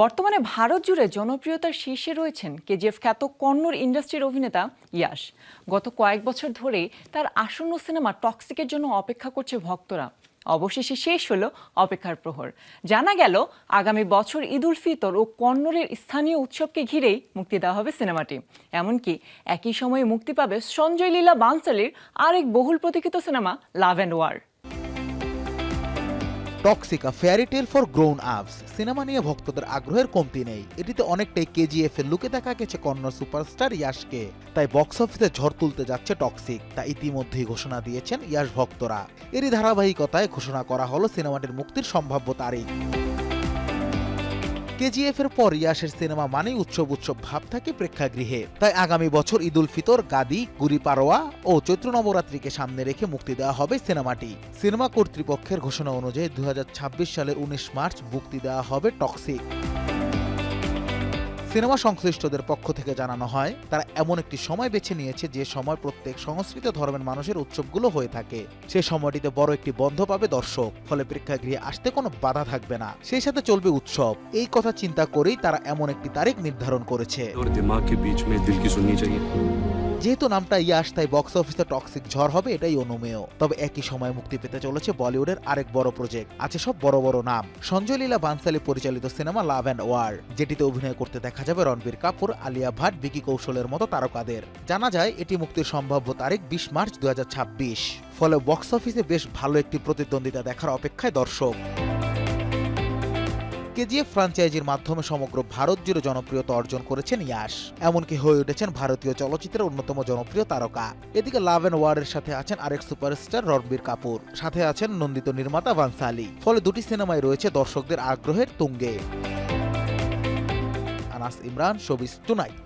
বর্তমানে ভারত জুড়ে জনপ্রিয়তার শীর্ষে রয়েছেন কেজিএফ খ্যাত কন্নড় ইন্ডাস্ট্রির অভিনেতা ইয়াশ। গত কয়েক বছর ধরেই তার আসন্ন সিনেমা টক্সিকের জন্য অপেক্ষা করছে ভক্তরা। অবশেষে শেষ হলো অপেক্ষার প্রহর। জানা গেল, আগামী বছর ঈদ উল ফিতর ও কন্নড়ের স্থানীয় উৎসবকে ঘিরেই মুক্তি দেওয়া হবে সিনেমাটি। এমনকি একই সময়ে মুক্তি পাবে সঞ্জয় লীলা বানসালির আরেক বহুল প্রতীক্ষিত cinema, Love and War. Toxic a fairy tale for grown ups cinema নিয়ে ভক্তদের আগ্রহের কমতি নেই। এটিতে অনেকটাই কেজিএফ এর লুকে দেখা গেছে কন্নড় সুপারস্টার ইয়াশকে। তাই বক্স অফিসে ঝড় তুলতে যাচ্ছে টক্সিক তা ইতিমধ্যেই ঘোষণা দিয়েছেন ইয়াশ ভক্তরা। এরই ধারাবাহিকতায় ঘোষণা করা হলো সিনেমাটির মুক্তির সম্ভাব্য তারিখ। কেজিএফ এর পর ইয়াসের সিনেমা মানেই উৎসব উৎসব ভাব থাকে প্রেক্ষাগৃহে। তাই আগামী বছর ঈদ উল ফিতর, গাদি, গুড়ি পারোয়া ও চৈত্র নবরাত্রিকে সামনে রেখে মুক্তি দেওয়া হবে সিনেমাটি। সিনেমা কর্তৃপক্ষের ঘোষণা অনুযায়ী দু হাজার ছাব্বিশ সালের উনিশ মার্চ মুক্তি দেওয়া হবে টক্সিক। সিনেমা সংশ্লিষ্টদের পক্ষ থেকে জানানো হয়, তারা এমন একটি সময় বেছে নিয়েছে যে সময় প্রত্যেক সংস্কৃত ধর্মের মানুষের উৎসবগুলো হয়ে থাকে। সে সময়টিতে বড় একটি বন্ধ পাবে দর্শক, ফলে প্রেক্ষাগৃহে আসতে কোনো বাধা থাকবে না। সেই সাথে চলবে উৎসব। এই কথা চিন্তা করেই তারা এমন একটি তারিখ নির্ধারণ করেছে। যেহেতু নামটা ইয়াস তাই বক্স অফিসে টক্সিক ঝড় হবে, এটাই অনুমেয়। তবে একই সময় মুক্তি পেতে চলেছে বলিউডের আরেক বড় প্রজেক্ট আছে সব বড় বড় নাম। সঞ্জয় লীলা বানসালি পরিচালিত সিনেমা লাভ অ্যান্ড ওয়ার যেটিতে অভিনয় করতে দেখা যাবে রণবীর কাপুর, আলিয়া ভাট বিকি কৌশলের মতো তারকাদের। জানা যায়, এটি মুক্তির সম্ভাব্য তারিখ বিশ মার্চ দু হাজার ছাব্বিশ। ফলে বক্স অফিসে বেশ ভালো একটি প্রতিদ্বন্দ্বিতা দেখার অপেক্ষায় দর্শক। কেজিএফ ফ্রাঞ্চাইজির মাধ্যমে সমগ্র ভারত জুড়ে জনপ্রিয়তা অর্জন করেছেন ইয়াশ। এমনকি হয়ে উঠেছেন ভারতীয় চলচ্চিত্রের অন্যতম জনপ্রিয় তারকা। এদিকে লাভ অ্যান্ড ওয়ারের সাথে আছেন আরেক সুপারস্টার রণবীর কাপুর। সাথে আছেন নন্দিত নির্মাতা ভানসালি। ফলে দুটি সিনেমায় রয়েছে দর্শকদের আগ্রহের তুঙ্গে। Anas Imran showbiz tonight.